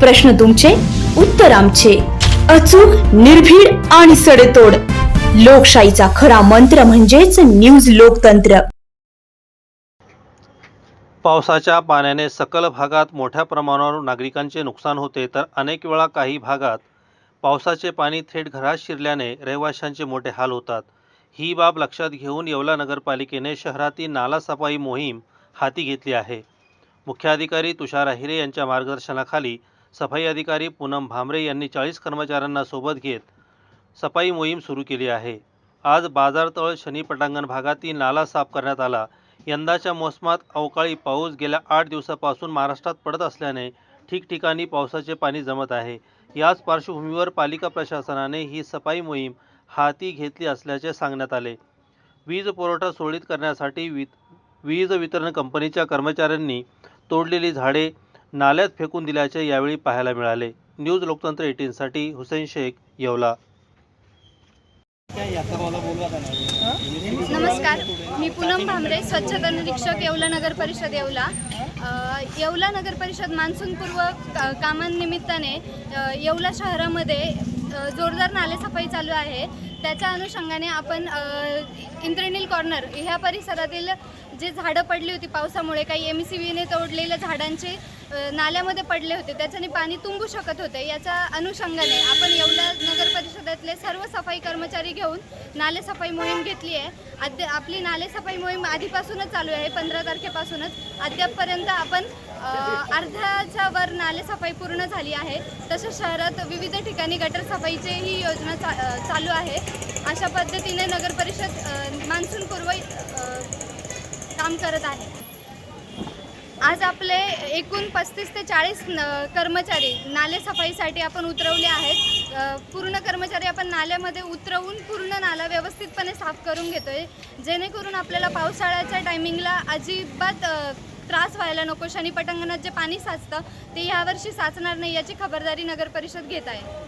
प्रश्न तुमचे उत्तर आमचे. अचूक निर्भीड आणि सडेतोड. लोकशाहीचा खरा मंत्र म्हणजेच न्यूज लोकतंत्र. पावसाच्या पाण्याने सकल भागात मोठ्या प्रमाणावर नागरिकांचे नुकसान होते तर अनेक वेळा काही भागात पावसाचे पाणी थेट घरात शिरल्याने रहिवाशांचे मोठे हाल होतात. ही बाब लक्षात घेऊन येवला नगरपालिकेने शहरातील नाला सफाई मोहीम हाती घेतली आहे. मुख्याधिकारी तुषार अहिरे यांच्या मार्गदर्शनाखाली सफाई अधिकारी पूनम भामरे यांनी चाळीस कर्मचाऱ्यांना सोबत घेत सफाई मोहीम सुरू केली आहे. आज बाजारतळ शनी पटांगण भागातील नाला साफ करण्यात आला. यंदाच्या मोसमात अवकाळी पाऊस गेल्या आठ दिवसापासून महाराष्ट्रात पडत असल्याने ठिकठिकाणी पावसाचे पाणी जमत आहे. याच पार्श्वभूमीवर पालिका प्रशासनाने ही सफाई मोहीम हाती घेतली असल्याचे सांगण्यात आले. वीज पुरवठा सुरळीत करण्यासाठी वीज वीज वितरण कंपनीच्या कर्मचाऱ्यांनी तोडलेली झाडे नाल्यात फेकून दिल्याचे यावेळी पाहायला मिळाले. न्यूज लोकतंत्र एटीनसाठी हुसेन शेख येवला. नमस्कार. मी पूनम भांबरे स्वच्छता निरीक्षक येवला नगर परिषद येवला. येवला नगर परिषद मान्सूनपूर्व कामांनिमित्ताने येवला शहरामध्ये जोरदार नालेसफाई चालू आहे. त्याच्या अनुषंगाने आपण अ, इंद्रनील कॉर्नर ह्या परिसरातील जे झाडं पडली होती पावसामुळे काही एम सी बीने तोडलेल्या झाडांचे नाल्यामध्ये पडले होते. त्याच्याने पाणी तुंबू शकत होते. याच्या अनुषंगाने आपण येवला नगर परिषद सर्व सफाई कर्मचारी घेऊन नाले सफाई मोहीम घेतली आहे. अद्या आपली नाले सफाई मोहीम आधीपासूनच चालू आहे पंधरा तारखेपासूनच. अद्यापपर्यंत आपण अर्ध्याच्या वर नाले सफाई पूर्ण झाली आहे. तसेच शहरात विविध ठिकाणी गटर सफाईची ही योजना चा चालू आहे. अशा पद्धतीने नगर परिषद मान्सूनपूर्व काम करत आहे. आज आपले एकूण पस्तीस ते चाळीस कर्मचारी नाले सफाईसाठी आपण उतरवले आहेत. पूर्ण कर्मचारी आपण नाल्यामध्ये उतरवून पूर्ण नाला व्यवस्थितपणे साफ करून घेतो आहे जेणेकरून आपल्याला पावसाळ्याच्या टायमिंगला अजिबात त्रास व्हायला नको. शनी पटांगणात जे पाणी साचतं ते यावर्षी साचणार नाही याची खबरदारी नगर परिषद घेत आहे.